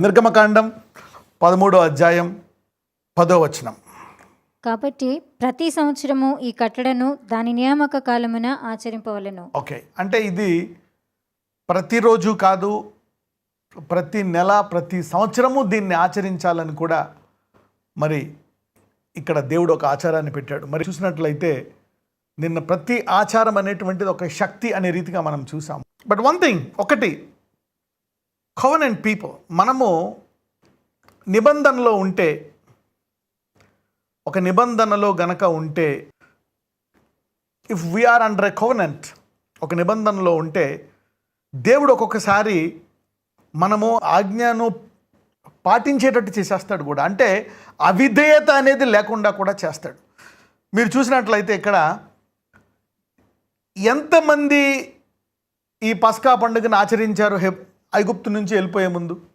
నిర్గమకాండం పదమూడో అధ్యాయం పదో వచనం. కాబట్టి ప్రతి సంవత్సరము ఈ కట్టడను దాని నియామక కాలమున ఆచరింపవలెను. ఓకే. అంటే ఇది ప్రతిరోజు కాదు ప్రతి నెల ప్రతి సంవత్సరము దీన్ని ఆచరించాలని కూడా మరి ఇక్కడ దేవుడు ఒక ఆచారాన్ని పెట్టాడు. మరి చూసినట్లయితే నిన్న ప్రతి ఆచారం అనేటువంటిది ఒక శక్తి అనే రీతిగా మనం చూసాం బట్ వన్ థింగ్ ఒకటి కోవనెంట్ పీపుల్ మనము నిబంధనలో ఉంటే ఒక నిబంధనలో గనక ఉంటే if we are under a covenant ఒక నిబంధనలో ఉంటే దేవుడు ఒక్కొక్కసారి మనము ఆజ్ఞను పాటించేటట్టు చేసేస్తాడు కూడా. అంటే అవిధేయత అనేది లేకుండా కూడా చేస్తాడు. మీరు చూసినట్లయితే ఇక్కడ ఎంతమంది ఈ పస్కా పండుగను ఆచరించారు హె ఐగుప్తు నుంచి వెళ్ళిపోయే ముందు.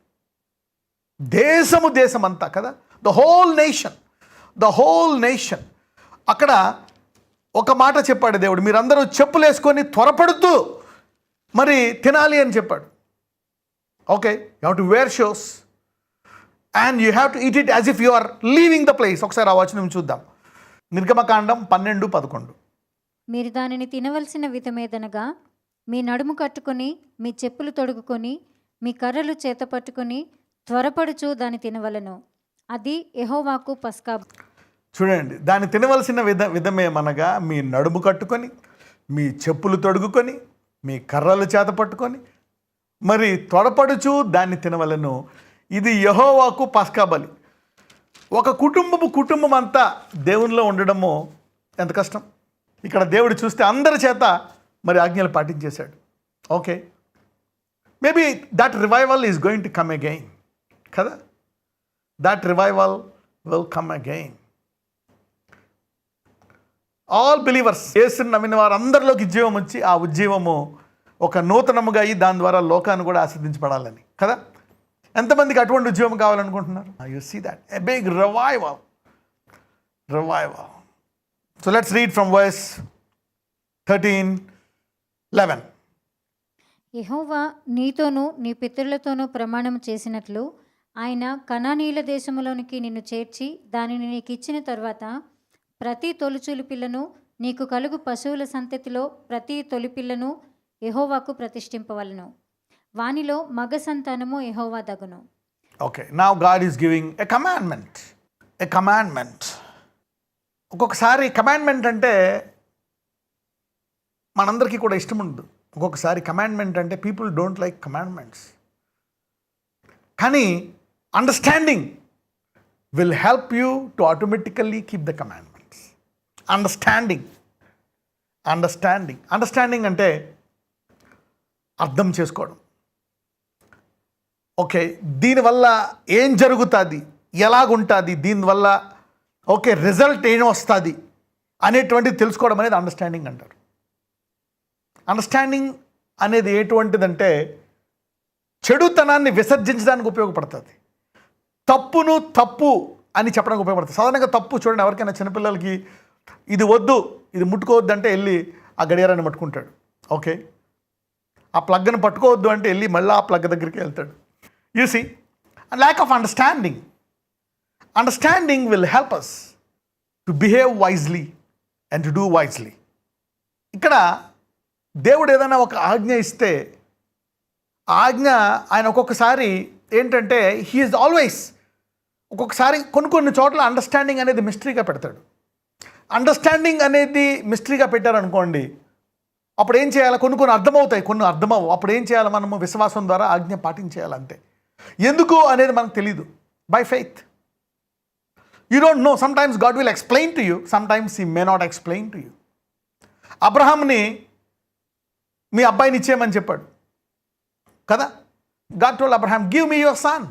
దేశము దేశం అంతా కదా? The whole nation the whole nation అక్కడ ఒక మాట చెప్పాడు దేవుడు మీరందరూ చెప్పులు వేసుకొని త్వరపడుతూ మరి తినాలి అని చెప్పాడు. Okay you have to wear shoes and you have to eat it as if you are leaving the place ఒకసారి ఆ వచనం చూద్దాం. నిర్గమకాండం పన్నెండు పదకొండు. మీరు దానిని తినవలసిన విధమేదనగా మీ నడుము కట్టుకొని మీ చెప్పులు తొడుగుకొని మీ కర్రలు చేత పట్టుకొని త్వరపడుచు దాన్ని తినవలను. అది ఎహోవాకు పస్కా. చూడండి దాన్ని తినవలసిన విధ విధమేమనగా మీ నడుము కట్టుకొని మీ చెప్పులు తొడుగుకొని మీ కర్రలు చేత పట్టుకొని మరి త్వరపడుచు దాన్ని తినవలను. ఇది యహోవాకు పస్కా బలి. ఒక కుటుంబము కుటుంబం అంతా దేవునిలో ఉండడము ఎంత కష్టం? ఇక్కడ దేవుడు చూస్తే అందరి చేత మరి ఆజ్ఞలు పాటించేశాడు. Okay maybe that revival is going to come again కదా? That revival will come again all believers యేసుని నమ్మిన వారందరిలోకి ఉజ్జీవం వచ్చి ఆ ఉజ్జీవము ఒక నూతనముగా అయ్యి దాని ద్వారా లోకాన్ని కూడా ఆస్వాదించబడాలని. కదా? ఎంతమందికి అటువంటి ఉద్యోగం కావాలనుకుంటున్నారు? You see that a big revival revival so let's read from voice thirteen eleven యెహోవా నీతోనూ నీ పితరులతోనూ ప్రమాణం చేసినట్లు ఆయన కనానీయుల దేశములోనికి నిన్ను చేర్చి దానిని నీకు ఇచ్చిన తర్వాత ప్రతి తొలిచూలి పిల్లను నీకు కలుగు పశువుల సంతతిలో ప్రతి తొలి పిల్లను యెహోవాకు ప్రతిష్ఠింపవలను. వానిలో మగ సంతానము యెహోవా దగును. ఓకే నా God is giving a commandment a commandment ఒక్కొక్కసారి కమాండ్మెంట్ అంటే మనందరికీ కూడా ఇష్టం ఉండదు. ఒక్కొక్కసారి కమాండ్మెంట్ అంటే పీపుల్ డోంట్ లైక్ కమాండ్మెంట్స్ కానీ understanding will help you to automatically keep the commandments understanding understanding understanding అంటే అర్థం చేసుకోవడం. ఓకే దీనివల్ల ఏం జరుగుతుంది? ఎలాగుంటుంది? దీనివల్ల ఓకే రిజల్ట్ ఏం వస్తుంది అనేటువంటిది తెలుసుకోవడం అనేది అండర్స్టాండింగ్ అంటారు. అండర్స్టాండింగ్ అనేది ఎటువంటిదంటే చెడుతనాన్ని విసర్జించడానికి ఉపయోగపడుతుంది. తప్పును తప్పు అని చెప్పడానికి ఉపయోగపడుతుంది. సాధారణంగా తప్పు చూడండి ఎవరికైనా చిన్నపిల్లలకి ఇది వద్దు ఇది ముట్టుకోవద్దు అంటే వెళ్ళి ఆ గడియారాన్ని పట్టుకుంటాడు. ఓకే? ఆ ప్లగ్ని పట్టుకోవద్దు అంటే వెళ్ళి మళ్ళీ ఆ ప్లగ్ దగ్గరికి వెళ్తాడు. You see lack of understanding understanding will help us to behave wisely and to do wisely ఇక్కడ దేవుడు ఏదైనా ఒక ఆజ్ఞ ఇస్తే ఆజ్ఞ ఆయన ఒక్కొక్కసారి ఏంటంటే హీఈస్ ఆల్వేస్ ఒక్కొక్కసారి కొన్ని కొన్ని చోట్ల అండర్స్టాండింగ్ అనేది మిస్టరీగా పెడతాడు. అండర్స్టాండింగ్ అనేది మిస్టరీగా పెట్టారనుకోండి అప్పుడు ఏం చేయాలి? కొన్ని కొన్ని అర్థమవుతాయి కొన్ని అర్థమవు అప్పుడు ఏం చేయాలి? మనము విశ్వాసం ద్వారా ఆజ్ఞ పాటించేయాలంతే. ఎందుకు అనేది మనకు తెలీదు. By faith you don't know sometimes God will explain to you sometimes he may not explain to you అబ్రహాంని మీ అబ్బాయిని ఇచ్చేయమని చెప్పాడు. కదా? God told Abraham give me your son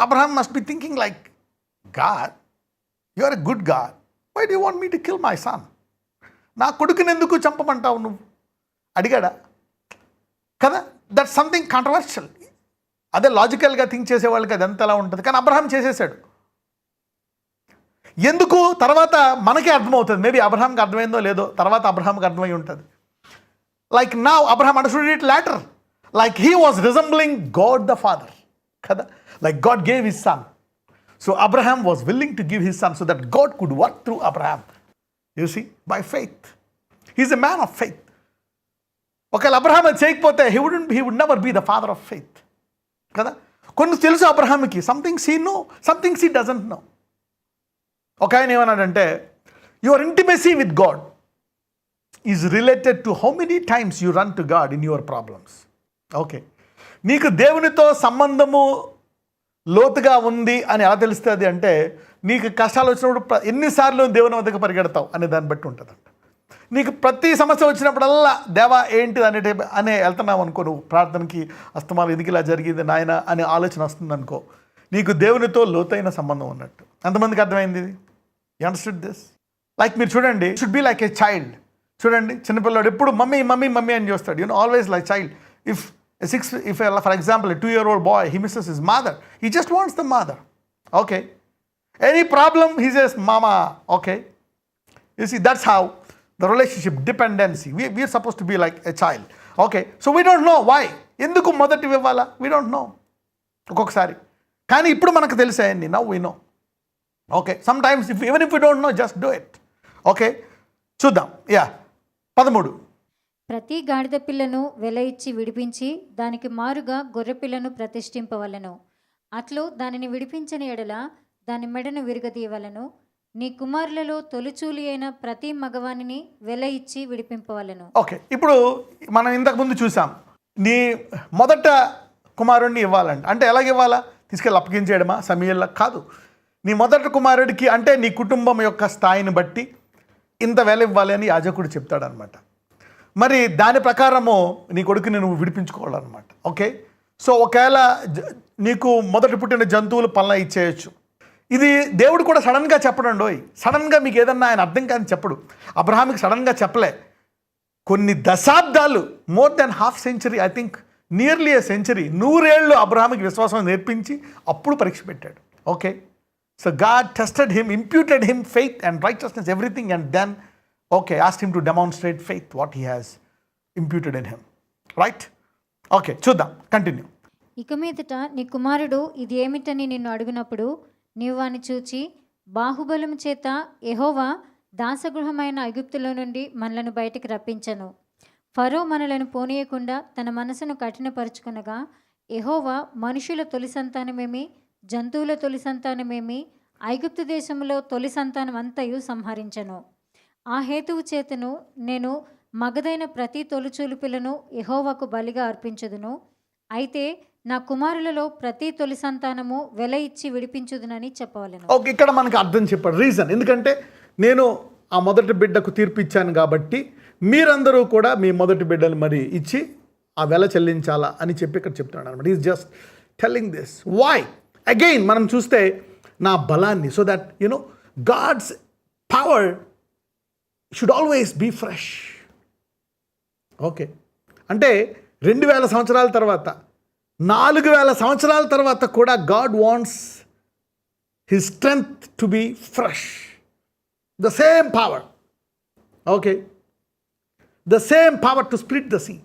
Abraham must be thinking like God you are a good God why do want me to kill my son నా కొడుకుని ఎందుకు చంపమంటావు నువ్వు? అడిగాడా? కదా? దట్ సంథింగ్ కాంట్రవర్షియల్ అదే లాజికల్గా థింక్ చేసేవాళ్ళకి అది ఎంత ఎలా ఉంటుంది. కానీ అబ్రహాం చేసేసాడు. ఎందుకు? తర్వాత మనకే అర్థమవుతుంది. మేబీ అబ్రహాంకి అర్థమైందో లేదో తర్వాత అబ్రహాంకి అర్థమై ఉంటుంది. లైక్ నా Abraham understood it later like he was resembling God the father కదా? Like God gave his son so Abraham was willing to give his son so that God could work through Abraham you see by faith he's a man of faith ఒకవేళ Abraham అది చేయకపోతే he wouldn't he would never be the father of faith కదా? కొన్ని తెలుసు అబ్రహాంకి something see know something see doesn't know ఒక ఆయన ఏమన్నాడంటే your intimacy with God is related to how many times you run to God in your problems okay నీకు దేవునితో సంబంధము లోతుగా ఉంది అని ఎలా తెలుస్తుంది అంటే నీకు కష్టాలు వచ్చినప్పుడు ఎన్నిసార్లు దేవుని వద్దకు పరిగెడతావు అనే దాన్ని బట్టి ఉంటుందంట. నీకు ప్రతి సమస్య వచ్చినప్పుడల్లా దేవా ఏంటి అనే అనే వెళ్తున్నావు అనుకో నువ్వు ప్రార్థనకి అస్తమాలు ఎందుకు ఇలా జరిగింది నాయన అనే ఆలోచన వస్తుంది అనుకో నీకు దేవునితో లోతైన సంబంధం ఉన్నట్టు. ఎంతమందికి అర్థమైంది ఇది? అండర్స్టూడ్ దిస్ లైక్ మీరు చూడండి should be like a child చూడండి చిన్నపిల్లాడు ఎప్పుడు మమ్మీ మమ్మీ మమ్మీ అని చూస్తాడు. You know always like child if six if for example two year old boy he misses his mother he just wants the mother okay any problem he just mama okay you see that's how the relationship dependency we we are supposed to be like a child okay so we don't know why ఎందుకు మొదటివి ఇవ్వాలా? We don't no ఒక్కొక్కసారి. కానీ ఇప్పుడు మనకు తెలిసాయండి now we know okay sometimes if even if you don't know just do it okay చూద్దాం. Yeah పదమూడు. ప్రతి గాడిద పిల్లను వెల ఇచ్చి విడిపించి దానికి మారుగా గొర్రె పిల్లను ప్రతిష్ఠింపవలను. అట్లు దానిని విడిపించని ఎడల దాని మెడను విరగదీయవలను. నీ కుమారులలో తొలిచూలి అయిన ప్రతి మగవానిని వెల ఇచ్చి విడిపింపవలను. ఓకే ఇప్పుడు మనం ఇంతకు ముందు చూసాం. నీ మొదట కుమారుడిని ఇవ్వాలంట. అంటే ఎలాగ ఇవ్వాలా? తీసుకెళ్ళి అప్పగించేయడమా? సమయంలో? కాదు. నీ మొదట కుమారుడికి అంటే నీ కుటుంబం యొక్క స్థాయిని బట్టి ఇంత వేల ఇవ్వాలి అని యాజకుడు చెప్తాడనమాట. మరి దాని ప్రకారము నీ కొడుకుని నువ్వు విడిపించుకోవాలన్నమాట. ఓకే? సో ఒకవేళ జ- నీకు మొదట పుట్టిన జంతువులు పనుల ఇచ్చేయచ్చు. ఇది దేవుడు కూడా సడన్గా చెప్పడండి సడన్గా మీకు ఏదన్నా ఆయన అర్థం కాని చెప్పడు. అబ్రహామికి సడన్గా చెప్పలే. కొన్ని దశాబ్దాలు more than half century I think nearly a century నూరేళ్ళు అబ్రహామికి విశ్వాసం నేర్పించి అప్పుడు పరీక్ష పెట్టాడు. Okay? So God tested him imputed him faith and righteousness everything and then okay asked him to demonstrate faith what he has imputed in him right okay చూద్దాం. Continue ఇక మీదట నీ కుమారుడు ఇది ఏమిటని నిన్ను అడిగినప్పుడు నీవు వాని చూచి బాహుబలం చేత ఎహోవా దాసగృహమైన ఐగుప్తులో నుండి మనలను బయటికి రప్పించను. ఫరో మనలను పోనీయకుండా తన మనసును కఠినపరుచుకునగా ఎహోవా మనుషుల తొలి సంతానమేమి? జంతువుల తొలి సంతానమేమి? ఐగుప్తు దేశంలో తొలి సంతానం అంతయు సంహరించను. ఆ హేతువు చేతను నేను మగదైన ప్రతి తొలిచూలు పిల్లను యెహోవాకు బలిగా అర్పించుదును. అయితే నా కుమారులలో ప్రతి తొలి సంతానము వెల ఇచ్చి విడిపించుదునని చెప్పవలను. ఓకే ఇక్కడ మనకు అర్థం చెప్పాడు. రీజన్ ఎందుకంటే నేను ఆ మొదటి బిడ్డకు తీర్పు ఇచ్చాను కాబట్టి మీరందరూ కూడా మీ మొదటి బిడ్డలు మరి ఇచ్చి ఆ వెల చెల్లించాలా అని చెప్పి ఇక్కడ చెప్తున్నాడు అనమాట is just telling this why again మనం చూస్తే నా బలాన్ని so that you know God's power should always be fresh okay అంటే రెండు వేల సంవత్సరాల తర్వాత నాలుగు వేల సంవత్సరాల తర్వాత కూడా God wants his strength to be fresh the same power okay the same power to split the sea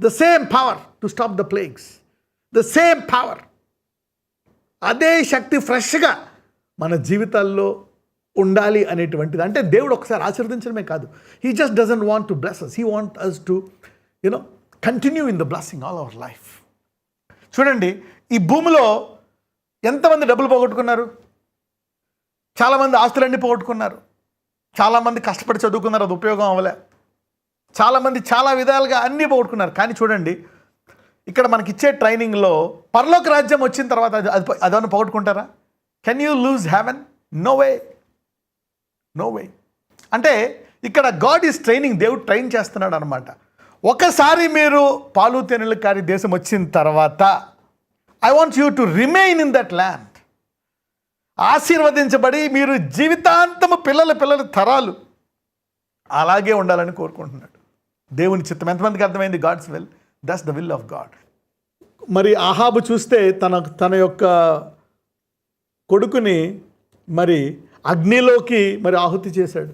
the same power to stop the plagues the same power అదే శక్తి ఫ్రెష్గా మన జీవితాల్లో ఉండాలి అనేటువంటిది. అంటే దేవుడు ఒకసారి ఆశీర్వదించడమే కాదు. He just doesn't want to bless us he want us to you know continue in the blessing all our life చూడండి ఈ భూమిలో ఎంతమంది డబ్బులు పోగొట్టుకున్నారు? చాలామంది ఆస్తులన్నీ పోగొట్టుకున్నారు. చాలామంది కష్టపడి చదువుకున్నారు అది ఉపయోగం అవ్వలే. చాలామంది చాలా విధాలుగా అన్నీ పోగొట్టుకున్నారు. కానీ చూడండి ఇక్కడ మనకి ఇచ్చే ట్రైనింగ్లో పరలోక రాజ్యం వచ్చిన తర్వాత అది అది అదన్నా పోగొట్టుకుంటారా? Can you lose heaven no way no way అంటే ఇక్కడ గాడ్ ఈజ్ ట్రైనింగ్ దేవుడు ట్రైన్ చేస్తున్నాడు అనమాట ఒకసారి మీరు పాలు తేనెలు కారి దేశం వచ్చిన తర్వాత I want you to remain in that land ఆశీర్వదించబడి మీరు జీవితాంతము పిల్లల పిల్లల తరాలు అలాగే ఉండాలని కోరుకుంటున్నాడు. దేవుని చిత్తం. ఎంతమందికి అర్థమైంది? God's well that's the will of God మరి ఆహాబు చూస్తే తన తన యొక్క కొడుకుని మరి అగ్నిలోకి మరి ఆహుతి చేశాడు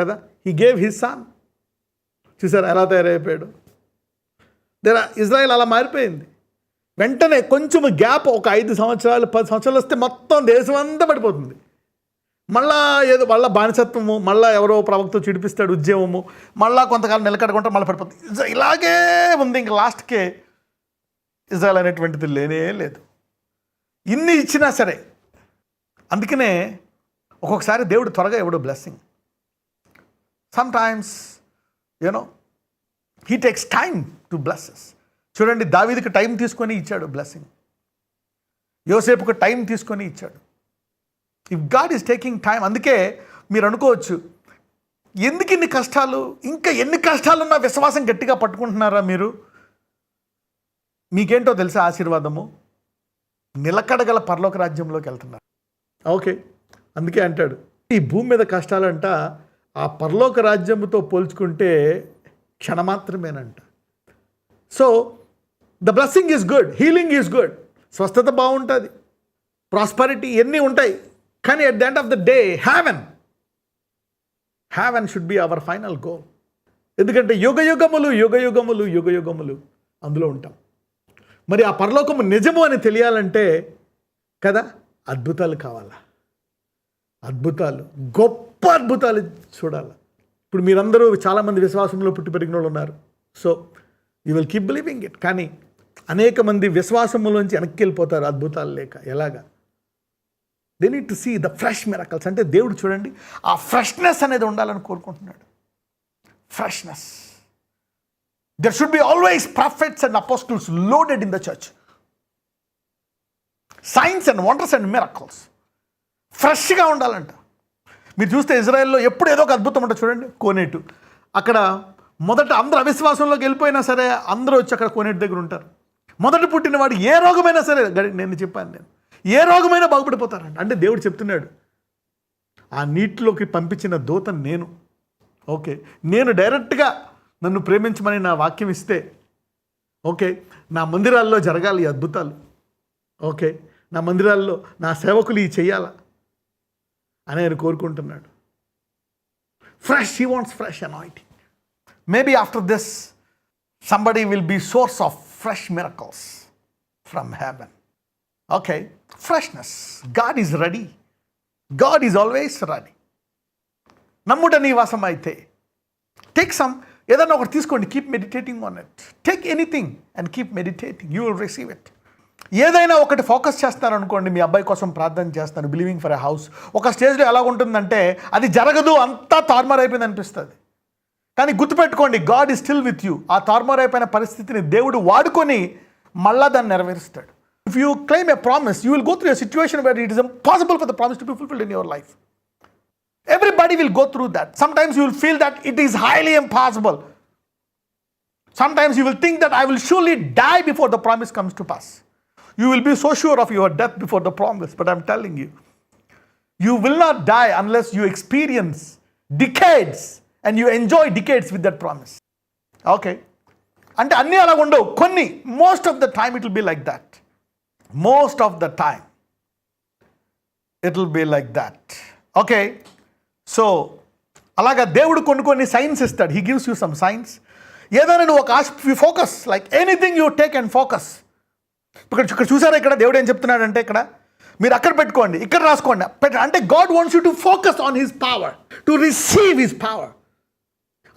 కదా? హీ గేవ్ హిస్ సాన్ చూసారు ఎలా తయారైపోయాడు? దేరా ఇజ్రాయెల్ అలా మారిపోయింది. వెంటనే కొంచెం గ్యాప్ ఒక ఐదు సంవత్సరాలు పది సంవత్సరాలు వస్తే మొత్తం దేశం అంతా పడిపోతుంది. మళ్ళా ఏదో మళ్ళీ బానిసత్వము మళ్ళా ఎవరో ప్రవక్త చిడిపిస్తాడు ఉద్యమము మళ్ళా కొంతకాలం నిలకడకుండా మళ్ళీ పడిపోతుంది. ఇలాగే ఉంది. ఇంక లాస్ట్కే ఇజ్రాయల్ అనేటువంటిది లేనే లేదు. ఇన్ని ఇచ్చినా సరే అందుకనే ఒక్కొక్కసారి దేవుడు త్వరగా ఇవ్వడు blessing sometimes you know he takes time to blesses చూడండి దావీదికి టైం తీసుకొని ఇచ్చాడు బ్లెస్సింగ్ యోసేపుకు టైం తీసుకొని ఇచ్చాడు. If God is taking time అందుకే మీరు అనుకోవచ్చు ఎందుకు ఇన్ని కష్టాలు ఇంకా ఎన్ని కష్టాలున్నా విశ్వాసం గట్టిగా పట్టుకుంటున్నారా మీరు? మీకేంటో తెలుసా ఆశీర్వాదము? నిలకడగల పరలోక రాజ్యంలోకి వెళ్తున్నారు. ఓకే అందుకే అంటాడు. ఈ భూమి మీద కష్టాలంట ఆ పరలోక రాజ్యముతో పోల్చుకుంటే క్షణమాత్రమేనంట. So the blessing is good healing is good స్వస్థత బాగుంటుంది ప్రాస్పరిటీ ఎన్ని ఉంటాయి కానీ at the end of the day heaven heaven should be our final goal ఎందుకంటే యుగ యుగములు యుగ యుగములు యుగ యుగములు అందులో ఉంటాం. మరి ఆ పరలోకము నిజము అని తెలియాలంటే కదా అద్భుతాలు కావాలా? అద్భుతాలు గొప్ప అద్భుతాలు చూడాలి? ఇప్పుడు మీరందరూ చాలామంది విశ్వాసంలో పుట్టి పెరిగిన వాళ్ళు ఉన్నారు. So you will keep believing it కానీ అనేక మంది విశ్వాసములోంచి వెనక్కి వెళ్ళిపోతారు అద్భుతాలు లేక. ఎలాగా? They need to see the fresh miracles అంటే దేవుడు చూడండి ఆ ఫ్రెష్నెస్ అనేది ఉండాలని కోరుకుంటున్నాడు. Freshness there should be always prophets and apostles loaded in the church signs and wonders and miracles ఫ్రెష్గా ఉండాలంట. మీరు చూస్తే ఇజ్రాయెల్లో ఎప్పుడు ఏదో ఒక అద్భుతం ఉంటుంది చూడండి కోనేటు. అక్కడ మొదట అందరు అవిశ్వాసంలోకి వెళ్ళిపోయినా సరే అందరూ వచ్చి అక్కడ కోనేటి దగ్గర ఉంటారు. మొదట పుట్టిన వాడు ఏ రోగమైనా సరే నేను చెప్పాను నేను. ఏ రోగమైనా బాగుపడిపోతారంట. అంటే దేవుడు చెప్తున్నాడు ఆ నీటిలోకి పంపించిన దూత నేను. ఓకే. నేను డైరెక్ట్గా నన్ను ప్రేమించమని నా వాక్యం ఇస్తే ఓకే నా మందిరాల్లో జరగాలి ఈ అద్భుతాలు. ఓకే నా మందిరాల్లో నా సేవకులు ఈ చెయ్యాలా అని ఆయన కోరుకుంటున్నాడు. Fresh he wants fresh anointing maybe after this somebody will be source of fresh miracles from heaven okay freshness God is ready God is always ready నమ్ముట నివాసం అయితే టేక్ సమ్ ఏదైనా ఒకటి తీసుకోండి keep meditating on it take anything and keep meditating you will receive it ఏదైనా ఒకటి focus చేస్తారనుకోండి మీ అబ్బాయి కోసం ప్రార్థన చేస్తాను బిలీవింగ్ ఫర్ ఎ హౌస్ ఒక స్టేజ్లో ఎలా ఉంటుందంటే అది జరగదు అంతా తార్మార్ అయిపోయింది అనిపిస్తుంది. కానీ గుర్తుపెట్టుకోండి God is still with you ఆ తార్మార్ అయిపోయిన పరిస్థితిని దేవుడు వాడుకొని మళ్ళా దాన్ని నెరవేరుస్తాడు. If you claim a promise you will go through a situation where it is impossible for the promise to be fulfilled in your life Everybody will go through that. Sometimes you will feel that it is highly impossible. Sometimes you will think that I will surely die before the promise comes to pass. You will be so sure of your death before the promise, but I'm telling you, you will not die unless you experience decades and you enjoy decades with that promise. Okay? అంటే అన్నీ అలా ఉండవు కొన్ని most of the time it will be like that most of the time it will be like that okay so అలాగా దేవుడు కొన్ని కొన్ని signs ఇస్తాడు. He gives you some signs ఏదైనా నువ్వు ఒక ఆశ focus like anything you take and focus ఇక్కడ ఇక్కడ చూసారా ఇక్కడ దేవుడు ఏం చెప్తున్నాడంటే ఇక్కడ? మీరు అక్కడ పెట్టుకోండి ఇక్కడ రాసుకోండి. అంటే God wants you to focus on his power to receive his power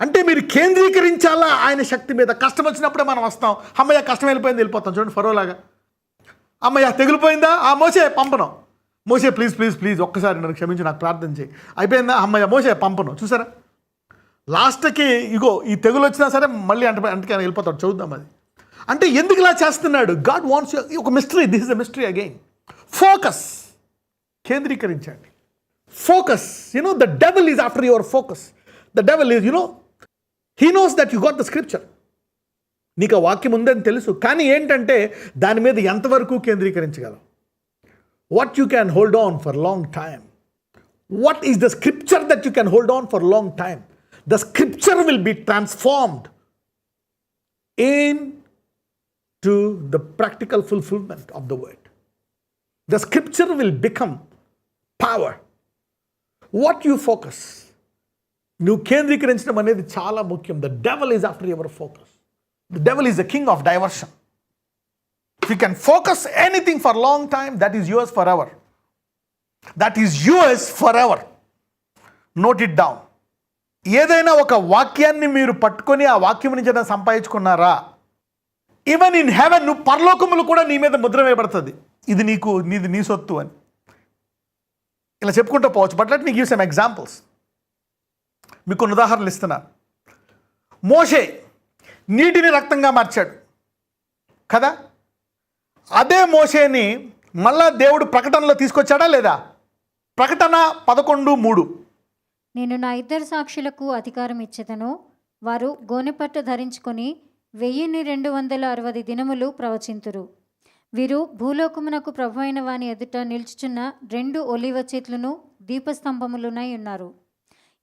అంటే మీరు కేంద్రీకరించాలా ఆయన శక్తి మీద? కష్టం వచ్చినప్పుడే మనం వస్తాం. అమ్మయ్య కష్టం వెళ్ళిపోయింది వెళ్ళిపోతాం. చూడండి ఫరోలాగా. అమ్మయ్య తెగిలిపోయిందా? ఆ మోసే పంపను. మోసే ప్లీజ్ ప్లీజ్ ప్లీజ్ ఒక్కసారి నన్ను క్షమించి నాకు ప్రార్థన చేయి. అయిపోయిందా? అమ్మయ్య మోసే పంపను. చూసారా? లాస్ట్కి ఇగో ఈ తెగులు వచ్చినా సరే మళ్ళీ అంటే అంటకే ఆయన వెళ్ళిపోతాడు. చూద్దాం అది. అంటే ఎందుకు ఇలా చేస్తున్నాడు? గాడ్ వాంట్స్ ఒక mystery this is a mystery again focus కేంద్రీకరించండి. Focus you know the devil is after your focus the devil is you know he knows that you got the scripture నీకు ఆ వాక్యం ఉందని తెలుసు. కానీ ఏంటంటే దాని మీద ఎంతవరకు కేంద్రీకరించగలం? What you can hold on for long time what is the scripture that you can hold on for long time the scripture will be transformed in to the practical fulfillment of the word the scripture will become power what you focus నువ్వు కేంద్రీకరించడం అనేది చాలా ముఖ్యం. The devil is after your focus the devil is the king of diversion you can focus anything for long time that is yours for ever that is yours for ever note it down ఏదైనా ఒక వాక్యాన్ని మీరు పట్టుకొని ఆ వాక్యం నుంచి సంపాదించుకున్నారా? Even in heaven నువ్వు పరలోకములు కూడా నీ మీద ముద్ర వేయబడుతుంది. ఇది నీకు నీది నీ సొత్తు అని. ఇలా చెప్పుకుంటూ పోవచ్చు but let me give some examples మీకు కొన్ని ఉదాహరణలు ఇస్తున్నా. మోషే నీటిని రక్తంగా మార్చాడు. కదా? అదే మోసేని మళ్ళా దేవుడు ప్రకటనలో తీసుకొచ్చాడా లేదా? ప్రకటన పదకొండు మూడు. నేను నా ఇద్దరు సాక్షులకు అధికారం ఇచ్చేదను. వారు గోనెపట్టు ధరించుకొని వెయ్యిన్ని రెండు వందల అరవై దినములు ప్రవచింతురు. వీరు భూలోకమునకు ప్రభు అయిన వాని ఎదుట నిల్చుచున్న రెండు ఒలివ చెట్లను దీపస్తంభములునై ఉన్నారు.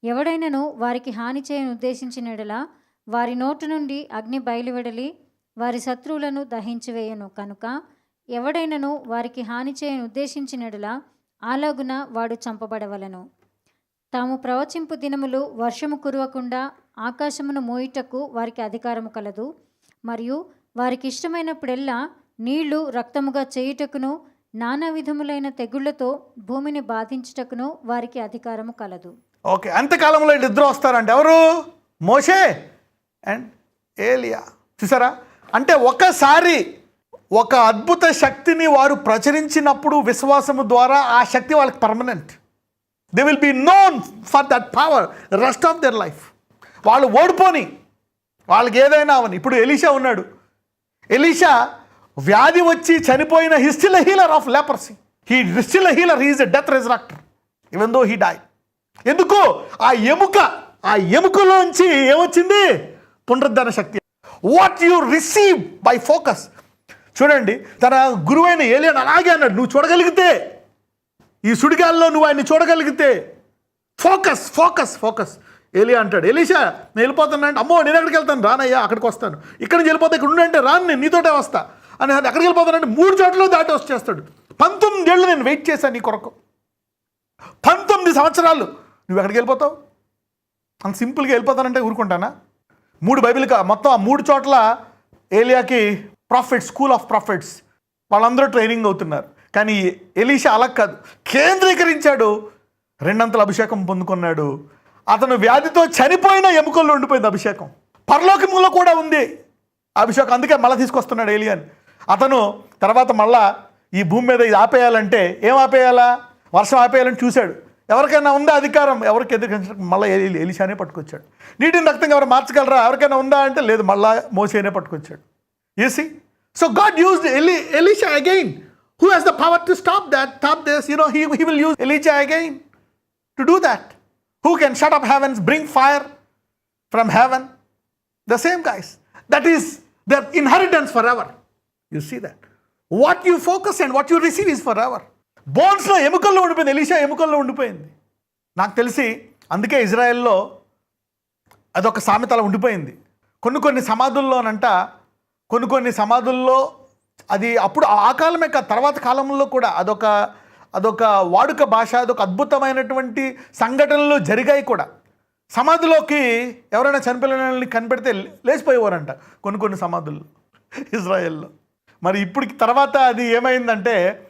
ఎవడైనను వారికి హాని చేయను ఉద్దేశించినడలా వారి నోటు నుండి అగ్ని బయలువెడలి వారి శత్రువులను దహించివేయను కనుక ఎవడైనను వారికి హాని చేయను ఉద్దేశించినడలా ఆలాగున వాడు చంపబడవలను. తాము ప్రవచింపు దినములు వర్షము కురవకుండా ఆకాశమును మోయుటకు వారికి అధికారము కలదు. మరియు వారికి ఇష్టమైనప్పుడెల్లా నీళ్ళు రక్తముగా చేయుటకును నానా విధములైన తెగుళ్ళతో భూమిని బాధించుటకును వారికి అధికారము కలదు. ఓకే అంతకాలంలో ఇద్దరు వస్తారంటే ఎవరు? మోషే? అండ్ ఏలియా. చూసారా? అంటే ఒకసారి ఒక అద్భుత శక్తిని వారు ప్రచురించినప్పుడు విశ్వాసము ద్వారా ఆ శక్తి వాళ్ళకి permanent they will be known for that power rest of their life వాళ్ళు ఓడిపోని. వాళ్ళకి ఏదైనా అవని. ఇప్పుడు ఎలీషా ఉన్నాడు. ఎలీషా వ్యాధి వచ్చి చనిపోయిన he's still healer of leprosy he he's still healer he is a death resurrector even though he die ఎందుకు? ఆ ఎముక ఆ ఎముకలోంచి ఏమొచ్చింది? పునరుద్ధరణ శక్తి. What you receive by focus చూడండి తన గురువైన ఏలియన్ అలాగే అన్నాడు నువ్వు చూడగలిగితే ఈ సుడిగాల్లో నువ్వు ఆయన్ని చూడగలిగితే ఫోకస్ ఫోకస్ ఫోకస్ ఏలియా అంటాడు ఎలీషా నేను వెళ్ళిపోతున్నా అంటే అమ్మో నేను ఎక్కడికి వెళ్తాను? రానయ్యా అక్కడికి వస్తాను. ఇక్కడ నుంచి వెళ్ళిపోతే ఇక్కడ ఉండంటే రాను నేను నీతోటే వస్తా. అని ఎక్కడికి వెళ్ళిపోతానంటే మూడు చోట్ల దాటి వచ్చేస్తాడు పంతొమ్మిది ఏళ్ళు నేను వెయిట్ చేశాను నీ కొరకు. పంతొమ్మిది సంవత్సరాలు నువ్వు ఎక్కడికి వెళ్ళిపోతావు? అంత సింపుల్గా వెళ్ళిపోతానంటే ఊరుకుంటానా? మూడు బైబిల్ మొత్తం ఆ మూడు చోట్ల ఏలియాకి ప్రాఫిట్స్ స్కూల్ ఆఫ్ ప్రాఫిట్స్ వాళ్ళందరూ ట్రైనింగ్ అవుతున్నారు. కానీ ఎలీషా అలా కాదు. కేంద్రీకరించాడు. రెండంతల అభిషేకం పొందుకున్నాడు. అతను వ్యాధితో చనిపోయిన ఎముకల్లో ఉండిపోయింది అభిషేకం. పరలోకములో కూడా ఉంది అభిషేకం. అందుకే మళ్ళీ తీసుకొస్తున్నాడు ఏలియన్. అతను తర్వాత మళ్ళా ఈ భూమి మీద ఇది ఆపేయాలంటే ఏం ఆపేయాలా? వర్షం ఆపేయాలని చూశాడు. ఎవరికైనా ఉందా అధికారం? ఎవరికి ఎదుర్కొంచడానికి మళ్ళీ ఎలి ఎలిషానే పట్టుకొచ్చాడు. నీటిని రక్తంగా ఎవరు మార్చగలరా? ఎవరికైనా ఉందా అంటే లేదు మళ్ళా మోసేనే పట్టుకొచ్చాడు. You see so God use Eli Elisha again who has the power to stop that stop this you know he he will use Elisha again to do that who can shut up heavens bring fire from heaven the same guys. That is their inheritance forever. You see that. What you focus and what you receive is forever. బోన్స్లో ఎముకల్లో ఉండిపోయింది Elisha ఎముకల్లో ఉండిపోయింది. నాకు తెలిసి అందుకే ఇజ్రాయెల్లో అదొక సామెతల ఉండిపోయింది. కొన్ని కొన్ని సమాధుల్లోనంట కొన్ని కొన్ని సమాధుల్లో అది అప్పుడు ఆ కాలమే కాదు తర్వాత కాలంలో కూడా అదొక అదొక వాడుక భాష అదొక అద్భుతమైనటువంటి సంఘటనలు జరిగాయి కూడా. సమాధిలోకి ఎవరైనా చనిపోయిన కనిపెడితే లేచిపోయేవారంట కొన్ని కొన్ని సమాధుల్లో ఇజ్రాయెల్లో. మరి ఇప్పటికి తర్వాత అది ఏమైందంటే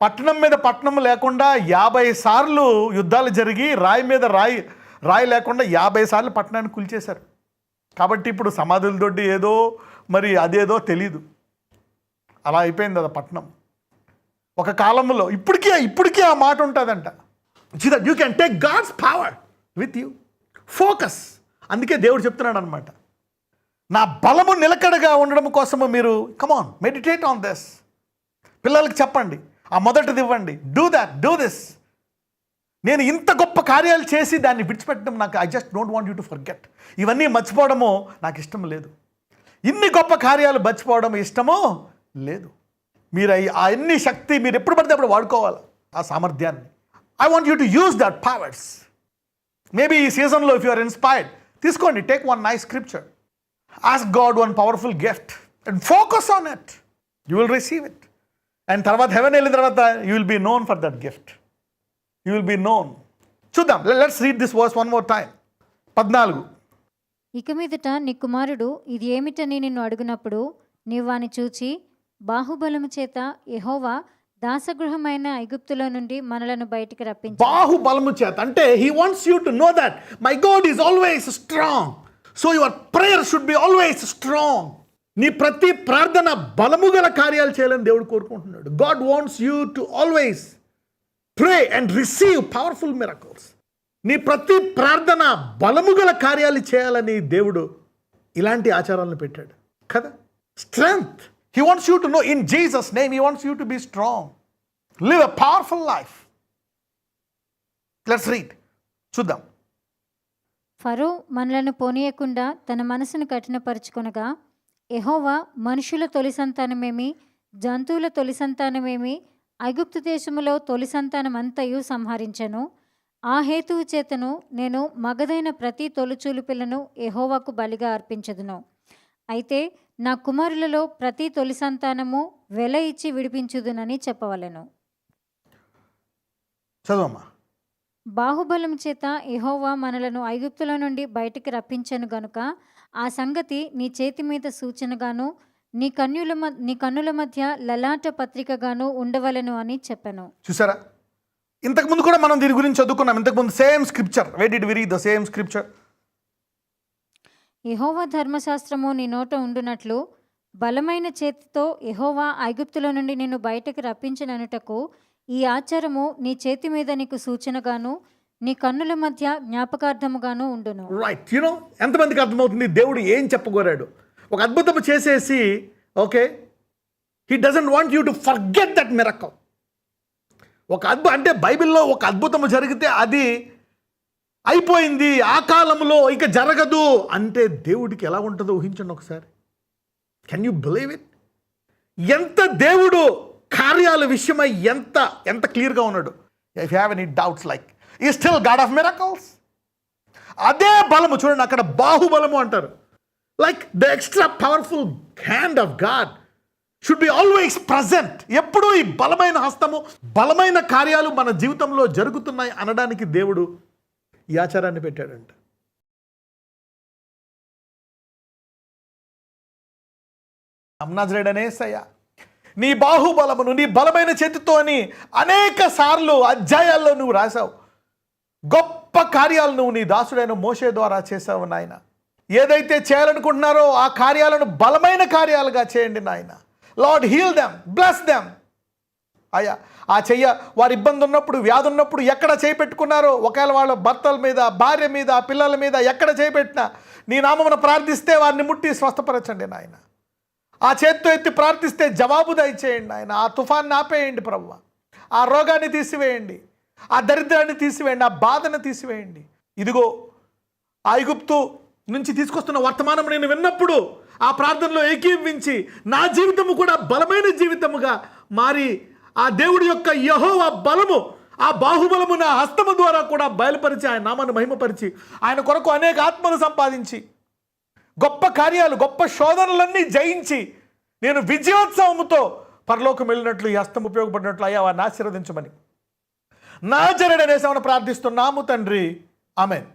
పట్టణం మీద పట్టణం లేకుండా యాభై సార్లు యుద్ధాలు జరిగి రాయి మీద రాయి రాయి లేకుండా యాభై సార్లు పట్టణాన్ని కూల్చేశారు. కాబట్టి ఇప్పుడు సమాధుల దొడ్డి ఏదో మరి అదేదో తెలీదు. అలా అయిపోయింది అది పట్టణం. ఒక కాలంలో ఇప్పటికీ ఇప్పటికీ ఆ మాట ఉంటుందంట. That you can take God's power with you focus అందుకే దేవుడు చెప్తున్నాడు అనమాట నా బలము నిలకడగా ఉండడం కోసము మీరు కమాన్ మెడిటేట్ ఆన్ దిస్ పిల్లలకి చెప్పండి. ఆ మొదటిది ఇవ్వండి. డూ దట్ డూ దిస్ నేను ఇంత గొప్ప కార్యాలు చేసి దాన్ని విడిచిపెట్టడం నాకు I just don't want you to forget ఇవన్నీ మర్చిపోవడము నాకు ఇష్టం లేదు. ఇన్ని గొప్ప కార్యాలు మర్చిపోవడం ఇష్టమో లేదు. మీరు అయి- ఆ అన్ని శక్తి మీరు ఎప్పుడు పడితే అప్పుడు వాడుకోవాలి ఆ సామర్థ్యాన్ని. I want you to use that powers maybe ఈ సీజన్లో ఇఫ్ యు ఆర్ ఇన్స్పైర్డ్ తీసుకోండి take one nice scripture ask God one powerful gift and focus on it you will receive it and తర్వాత హెవెన్ వెళ్ళిన తర్వాత you will be known for that gift you will be known చూద్దాం. Let's read this verse one more time పద్నాలుగు. ఇక మీదట నీ కుమారుడు ఇది ఏమిటని నిన్ను అడుగునప్పుడు నీవు వాని చూచి బాహుబలము చేత యెహోవా దాసగృహమైన ఐగుప్తులో నుండి మనలను బయటికి రప్పించి బాహుబలము చేత. అంటే he wants you to know that my God is always strong so your prayer should be always strong నీ ప్రతి ప్రార్థన బలము గల కార్యాలు చేయాలని దేవుడు కోరుకుంటున్నాడు. God wants you to always pray and receive powerful miracles నీ ప్రతి ప్రార్థన బలము గల కార్యాలు చేయాలని దేవుడు ఇలాంటి ఆచారాలను పెట్టాడు. కదా? Strength he wants you to know in Jesus name he wants you to be strong live a powerful life let's read చూద్దాం. ఫరో మనలను పోనీయకుండా తన మనసును కఠినపరుచుకొనగా యెహోవా మనుషుల తొలి సంతానమేమి జంతువుల తొలి సంతానమేమి ఐగుప్తు దేశములో తొలి సంతానం అంతయు సంహరించెను. ఆ హేతువు చేతను నేను మగదైన ప్రతి తొలిచూలు పిల్లను యెహోవాకు బలిగా అర్పించదును. అయితే నా కుమారులలో ప్రతి తొలి సంతానము వెల ఇచ్చి విడిపించుదునని చెప్పవలెను. చదవమ్మా. బాహుబలం చేత యెహోవా మనలను ఐగుప్తుల నుండి బయటికి రప్పించను గనుక ఆ సంగతి నీ చేతి మీద సూచనగాను నీ కన్నుల నీ కన్నుల మధ్య లలాట పత్రికగాను ఉండవలెను అని చెప్పాను. చూసారా? ఇంతకుముందు కూడా మనం దీని గురించి చదువుకున్నాం. ఇంతకుముందు same scripture. We did very the same scripture యెహోవా ధర్మశాస్త్రము నీ నోట ఉండునట్లు బలమైన చేతితో యెహోవా ఐగుప్తుల నుండి నిన్ను బయటకు రప్పించననుటకు ఈ ఆచారము నీ చేతి మీద నీకు సూచనగాను నీ కన్నుల మధ్య జ్ఞాపకార్థముగాను ఉండును. రైట్ యూనో ఎంతమందికి అర్థమవుతుంది? దేవుడు ఏం చెప్పగోరాడు? ఒక అద్భుతం చేసేసి okay he doesn't want you to forget that miracle ఒక అద్భుతం అంటే బైబిల్లో ఒక అద్భుతం జరిగితే అది అయిపోయింది ఆ కాలంలో ఇక జరగదు అంటే దేవుడికి ఎలా ఉంటుందో ఊహించండి ఒకసారి. కెన్ యూ బిలీవ్ ఇట్ ఎంత దేవుడు కార్యాల విషయమై ఎంత ఎంత క్లియర్గా ఉన్నాడు? If have any doubts like ఈ స్టిల్ గాడ్ ఆఫ్ మిరకల్స్ అదే బలము చూడండి అక్కడ బాహుబలము అంటారు. Like the extra powerful hand of God should be always present ఎప్పుడూ ఈ బలమైన హస్తము బలమైన కార్యాలు మన జీవితంలో జరుగుతున్నాయి అనడానికి దేవుడు ఈ ఆచారాన్ని పెట్టాడంట. అమ్నాజరేడనేసయ్య నీ బాహుబలమును నీ బలమైన చేతితో అని అనేక సార్లు అధ్యాయాల్లో నువ్వు రాశావు గొప్ప కార్యాలు నువ్వు నీ దాసుడైన మోషే ద్వారా చేసావు నాయన. ఏదైతే చేయాలనుకుంటున్నారో ఆ కార్యాలను బలమైన కార్యాలుగా చేయండి నాయన. Lord heal them bless them. అయ్యా ఆ చెయ్య వారి ఇబ్బంది ఉన్నప్పుడు వ్యాధి ఉన్నప్పుడు ఎక్కడ చేయి పెట్టుకున్నారో ఒకవేళ వాళ్ళ భర్తల మీద భార్య మీద పిల్లల మీద ఎక్కడ చేపెట్టినా నీ నామమున ప్రార్థిస్తే వారిని ముట్టి స్వస్థపరచండి నాయన. ఆ చేత్తో ఎత్తి ప్రార్థిస్తే జవాబు దయచేయండి ఆయన ఆ తుఫాన్ని ఆపేయండి ప్రభు ఆ రోగాన్ని తీసివేయండి. ఆ దరిద్రాన్ని తీసివేయండి ఆ బాధను తీసివేయండి. ఇదిగో ఐగుప్తు నుంచి తీసుకొస్తున్న వర్తమానం నేను విన్నప్పుడు ఆ ప్రార్థనలో ఏకీవించి నా జీవితము కూడా బలమైన జీవితముగా మారి ఆ దేవుడి యొక్క యహోవ బలము ఆ బాహుబలము నా హస్తము ద్వారా కూడా బయలుపరిచి ఆయన నామాన్ని మహిమపరిచి ఆయన కొరకు అనేక ఆత్మలు సంపాదించి గొప్ప కార్యాలు గొప్ప శోధనలన్నీ జయించి నేను విజయోత్సవముతో పరలోకం వెళ్ళినట్లు ఈ హస్తం ఉపయోగపడినట్లు అయ్యా వారిని ఆశీర్వదించమని. నా జరడనేసేమని ప్రార్థిస్తున్నాము తండ్రి. ఆమెన్.